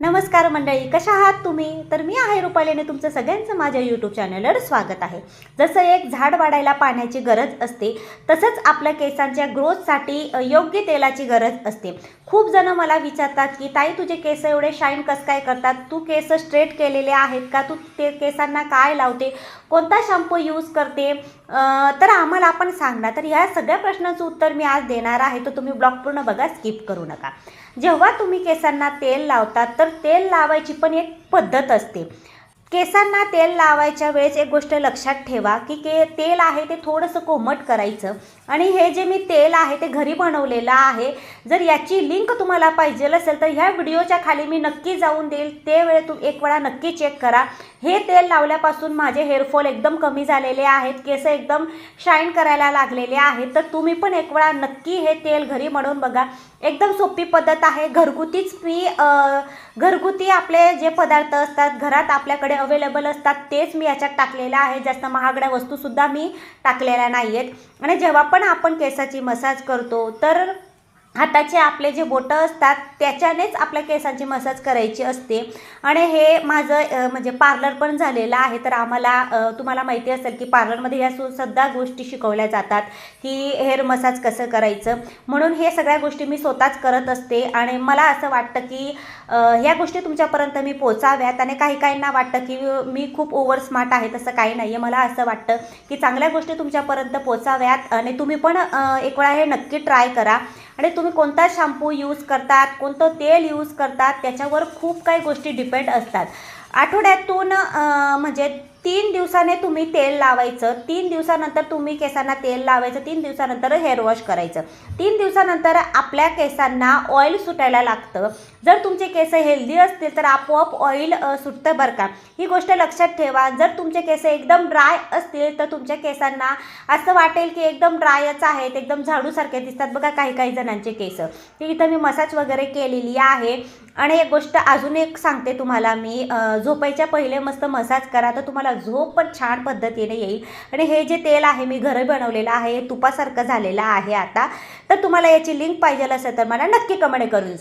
नमस्कार मंडळी कशा आहात तुम्ही? तर मी आहे रुपालीने तुमचं सगळ्यांचं माझ्या यूट्यूब चॅनलवर स्वागत आहे. जसं एक झाड वाढायला पाण्याची गरज असते तसंच आपल्या केसांच्या ग्रोथसाठी योग्य तेलाची गरज असते. खूप जण मला विचारतात की ताई तुझे केस एवढे शाईन कसं काय करतात? तू केस स्ट्रेट केलेले आहेत का? तू ते केसांना काय लावते? कोणता शॅम्पू यूज करते? तर आम्हाला आपण सांगणार तर ह्या सगळ्या प्रश्नाचं उत्तर मी आज देणार आहे. तर तुम्ही ब्लॉग पूर्ण बघा स्किप करू नका. जेव्हा तुम्ही केसांना तेल लावतात तर तेल लावायची पण एक पद्धत असते. केसांना तेल लावायच्या वेळेस एक गोष्ट लक्षात ठेवा की के तेल आहे ते थोडंसं कोमट करायचं. आणि हे जे मी तेल आहे ते घरी बनवलेलं आहे. जर याची लिंक तुम्हाला पाहिजे असेल तर ह्या व्हिडिओच्या खाली मी नक्की जाऊन देईल. ते वेळ तू एक वेळा नक्की चेक करा. हे तेल लावल्यापासून माझे हेअरफॉल एकदम कमी झालेले आहेत. केस एकदम शाईन करायला लागलेले आहेत. तर तुम्ही पण एक वेळा नक्की हे तेल घरी बनवून बघा. एकदम सोपी पद्धत आहे. घरगुतीच मी घरगुती आपले जे पदार्थ असतात घरात आपल्याकडे अवेलेबल असतात तेच मी याच्यात टाकलेलं आहे. जास्त महागड्या वस्तूसुद्धा मी टाकलेल्या नाही आहेत आणि जेव्हा पण आपण केसाची मसाज करतो तर हाताचे आपले जे बोटं असतात त्याच्यानेच आपल्या केसांची मसाज करायची असते. आणि हे माझं म्हणजे पार्लर पण झालेलं आहे. तर आम्हाला तुम्हाला माहिती असेल की पार्लरमध्ये ह्या सुद्धा गोष्टी शिकवल्या जातात की हेअर मसाज कसं करायचं. म्हणून हे सगळ्या गोष्टी मी स्वतःच करत असते. आणि मला असं वाटतं की ह्या गोष्टी तुमच्यापर्यंत मी पोचाव्यात. आणि काही काहींना वाटतं की मी खूप ओव्हर स्मार्ट आहे तसं काही नाही आहे मला असं वाटतं की चांगल्या गोष्टी तुमच्यापर्यंत पोचाव्यात. आणि तुम्ही पण एक वेळा हे नक्की ट्राय करा. आणि तुम्ही तुम्ही कोणता शॅम्पू यूज करतात कोणतं तेल यूज करतात त्याच्यावर खूप काही गोष्टी डिपेंड असतात. आठवड्यातून म्हणजे तीन दिवसाने तुम्ही तेल लावायचं तीन दिवसानंतर तुम्ही केसांना तेल लावायचं तीन दिवसानंतर हेअर वॉश करायचं. तीन दिवसानंतर आपल्या केसांना ऑइल सुटायला लागतं. जर तुमचे केस हेल्दी असतील तर आपोआप ऑइल सुटतं बरं का. ही गोष्ट लक्षात ठेवा. जर तुमचे केस एकदम ड्राय असतील तर तुमच्या केसांना असं वाटेल की एकदम ड्रायच आहेत एकदम झाडूसारखे दिसतात. बघा काही काही जणांचे केस. ते इथं मी मसाज वगैरे केलेली आहे. आणि एक गोष्ट अजून एक सांगते तुम्हाला मी. झोपायच्या पहिले मस्त मसाज करा तर तुम्हाला झोप पण छान पद्धतीने येईल. आणि हे जे तेल आहे मी घरी बनवलेलं आहे हे तुपासारखं झालेलं आहे आता. तर तुम्हाला याची लिंक पाहिजे असेल तर मला नक्की कमेंट करून